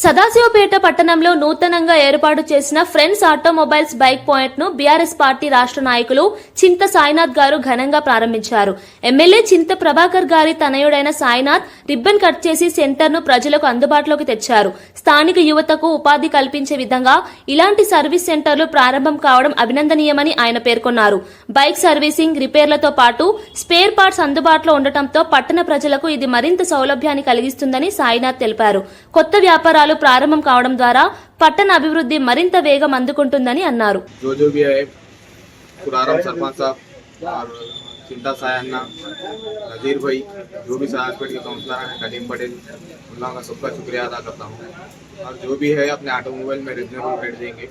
సదాశివపేట పట్టణంలో నూతనంగా ఏర్పాటు చేసిన ఫ్రెండ్స్ ఆటోమొబైల్స్ బైక్ పాయింట్ను బీఆర్ఎస్ పార్టీ రాష్ట్ర నాయకులు చింత సాయినాథ్ గారు ఘనంగా ప్రారంభించారు. ఎమ్మెల్యే చింత ప్రభాకర్ గారి తనయుడైన సాయినాథ్ రిబ్బన్ కట్ చేసి సెంటర్ను ప్రజలకు అందుబాటులోకి తెచ్చారు. స్థానిక యువతకు ఉపాధి కల్పించే విధంగా ఇలాంటి సర్వీస్ సెంటర్లు ప్రారంభం కావడం అభినందనీయమని ఆయన పేర్కొన్నారు. బైక్ సర్వీసింగ్ రిపేర్లతో పాటు స్పేర్ పార్ట్స్ అందుబాటులో ఉండటంతో పట్టణ ప్రజలకు ఇది మరింత సౌలభ్యాన్ని కలిగిస్తుందని సాయినాథ్ తెలిపారు. కొత్త వ్యాపారాలు ప్రారంభం కావడం ద్వారా పట్టణ అభివృద్ధి మరింత వేగం అందుకుంటుందని అన్నారు. जो जो भी है पुरारम सरपंच साहब और चिंता सायन्ना नज़ीर भाई जो भी सहाजपेट के काउंसलर हैं कदीम पटेल उन लोगों का सबका शुक्रिया अदा करता हूँ और जो भी है अपने ऑटोमोबाइल में रिजनेबल रेट देंगे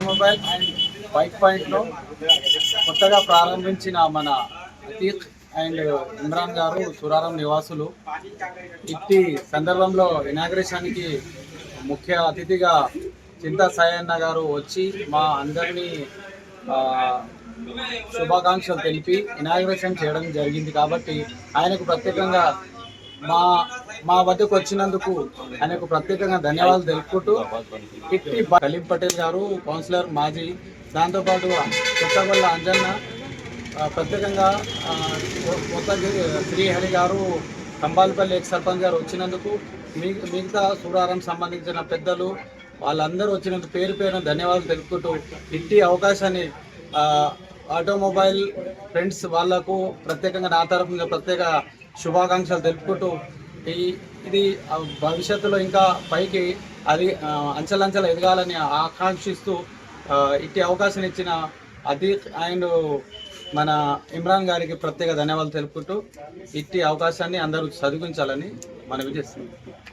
మొబైల్ అండ్ బైక్ పాయింట్లో కొత్తగా ప్రారంభించిన మన అతీక్ అండ్ ఇమ్రాన్ గారు సురారం నివాసులు ఇట్టి సందర్భంలో ఇనాగ్రేషన్కి ముఖ్య అతిథిగా చింతా సాయన్న గారు వచ్చి మా అందరినీ ఆ, శుభాకాంక్షలు తెలిపి ఇనాగ్రేషన్ చేయడం జరిగింది కాబట్టి ఆయనకు ప్రత్యేకంగా మా మా వద్దకు వచ్చినందుకు ఆయనకు ప్రత్యేకంగా ధన్యవాదాలు తెలుపుకుంటూ ఇట్టి కలీం పటేల్ గారు కౌన్సిలర్ మాజీ దాంతోపాటు కొత్తగొల్ల అంజన్న ప్రత్యేకంగా కొత్త శ్రీహరి గారు కంబాలపల్లి ఎక్స్ సర్పంచ్ గారు వచ్చినందుకు మిగతా సూరారం సంబంధించిన పెద్దలు వాళ్ళందరూ వచ్చినందుకు పేరు పేరున ధన్యవాదాలు తెలుపుకుంటూ ఇట్టి అవకాశాన్ని ఆటోమొబైల్ ఫ్రెండ్స్ వాళ్ళకు ప్రత్యేకంగా నా తరఫున ప్రత్యేక శుభాకాంక్షలు తెలుపుకుంటూ ఈ ఇది భవిష్యత్తులో ఇంకా పైకి అది అంచెలంచెల ఎదగాలని ఆకాంక్షిస్తూ ఇట్టి అవకాశం ఇచ్చిన అదీక్ అండ్ మన ఇమ్రాన్ గారికి ప్రత్యేక ధన్యవాదాలు తెలుపుకుంటూ ఇట్టి అవకాశాన్ని అందరూ చదివించాలని మనవి చేస్తుంది